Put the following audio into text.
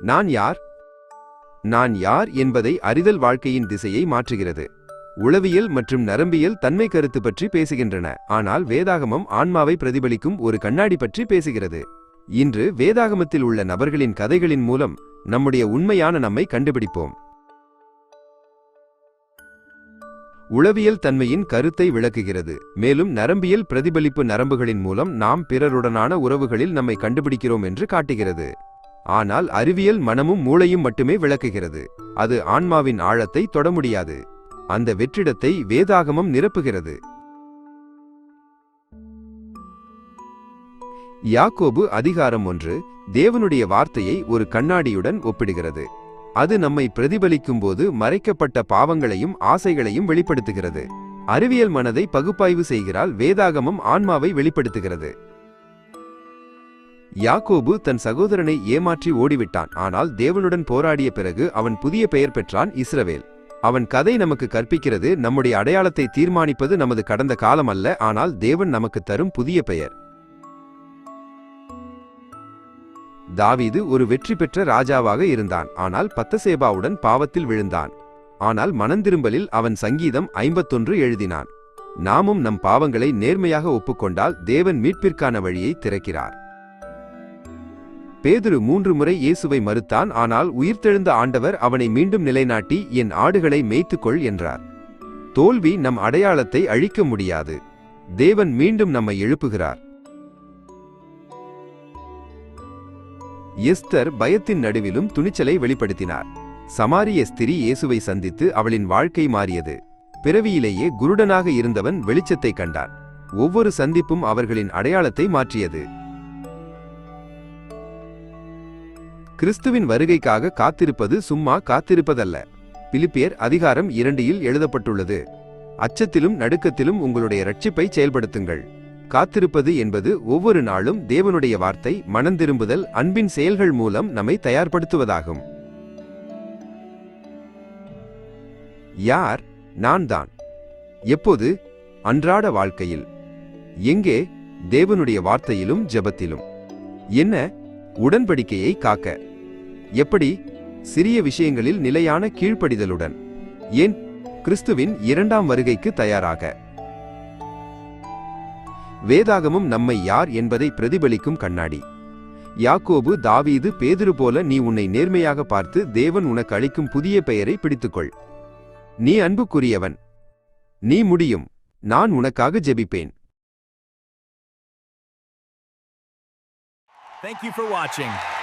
நான் யார்? நான் யார் என்பதை அறிதல் வாழ்க்கையின் திசையை மாற்றுகிறது. உளவியல் மற்றும் நரம்பியல் தன்மை கருத்து பற்றி பேசுகின்றன. ஆனால் வேதாகமம் ஆன்மாவை பிரதிபலிக்கும் ஒரு கண்ணாடி பற்றி பேசுகிறது. இன்று வேதாகமத்தில் உள்ள நபர்களின் கதைகளின் மூலம் நம்முடைய உண்மையான நம்மை கண்டுபிடிப்போம். உளவியல் தன்மையின் கருத்தை விளக்குகிறது. மேலும் நரம்பியல் பிரதிபலிப்பு நரம்புகளின் மூலம் நாம் பிறருடனான உறவுகளில் நம்மை கண்டுபிடிக்கிறோம் என்று காட்டுகிறது. ஆனால் அறிவியல் மனமும் மூளையும் மட்டுமே விளக்குகிறது. அது ஆன்மாவின் ஆழத்தை தொட முடியாது. அந்த வெற்றிடத்தை வேதாகமம் நிரப்புகிறது. யாக்கோபு அதிகாரம் ஒன்று தேவனுடைய வார்த்தையை ஒரு கண்ணாடியுடன் ஒப்பிடுகிறது. அது நம்மை பிரதிபலிக்கும் போது மறைக்கப்பட்ட பாவங்களையும் ஆசைகளையும் வெளிப்படுத்துகிறது. அறிவியல் மனதை பகுப்பாய்வு செய்கிறால் வேதாகமம் ஆன்மாவை வெளிப்படுத்துகிறது. யாக்கோபு தன் சகோதரனை ஏமாற்றி ஓடிவிட்டான். ஆனால் தேவனுடன் போராடிய பிறகு அவன் புதிய பெயர் பெற்றான் இஸ்ரவேல். அவன் கதை நமக்கு கற்பிக்கிறது நம்முடைய அடையாளத்தை தீர்மானிப்பது நமது கடந்த காலம் அல்ல ஆனால் தேவன் நமக்கு தரும் புதிய பெயர். தாவீது ஒரு வெற்றி பெற்ற ராஜாவாக இருந்தான். ஆனால் பத்தசேபாவுடன் பாவத்தில் விழுந்தான். ஆனால் மனந்திரும்பலில் அவன் சங்கீதம் ஐம்பத்தொன்று எழுதினான். நாமும் நம் பாவங்களை நேர்மையாக ஒப்புக்கொண்டால் தேவன் மீட்பிற்கான வழியை திறக்கிறார். பேதுரு மூன்று முறை இயேசுவை மறுத்தான் ஆனால் உயிர்த்தெழுந்த ஆண்டவர் அவனை மீண்டும் நிலைநாட்டி என் ஆடுகளை மேய்த்துக்கொள் என்றார். தோல்வி நம் அடையாளத்தை அழிக்க முடியாது. தேவன் மீண்டும் நம்மை எழுப்புகிறார். எஸ்தர் பயத்தின் நடுவிலும் துணிச்சலை வெளிப்படுத்தினார். சமாரிய ஸ்திரி இயேசுவை சந்தித்து அவளின் வாழ்க்கை மாறியது. பிறவியிலேயே குருடனாக இருந்தவன் வெளிச்சத்தை கண்டான். ஒவ்வொரு சந்திப்பும் அவர்களின் அடையாளத்தை மாற்றியது. கிறிஸ்துவின் வருகைக்காக காத்திருப்பது சும்மா காத்திருப்பதல்ல. பிலிப்பியர் அதிகாரம் இரண்டில் எழுதப்பட்டுள்ளது. அச்சத்திலும் நடுக்கத்திலும் உங்களுடைய ரட்சிப்பை செயல்படுத்துங்கள். காத்திருப்பது என்பது ஒவ்வொரு நாளும் தேவனுடைய வார்த்தை மனந்திரும்புதல் அன்பின் செயல்கள் மூலம் நம்மை தயார்படுத்துவதாகும். யார்? நான் தான். எப்போது? அன்றாட வாழ்க்கையில். எங்கே? தேவனுடைய வார்த்தையிலும் ஜெபத்திலும். என்ன? உடன்படிக்கையை காக்க. எப்படி? சிறிய விஷயங்களில் நிலையான கீழ்ப்படிதலுடன். ஏன்? கிறிஸ்துவின் இரண்டாம் வருகைக்கு தயாராக. வேதாகமும் நம்மை யார் என்பதை பிரதிபலிக்கும் கண்ணாடி. யாக்கோபு தாவீது பேதுரு போல நீ உன்னை நேர்மையாக பார்த்து தேவன் உனக்கு அளிக்கும் புதிய பெயரை பிடித்துக்கொள். நீ அன்புக்குரியவன். நீ முடியும். நான் உனக்காக ஜெபிப்பேன். Thank you for watching.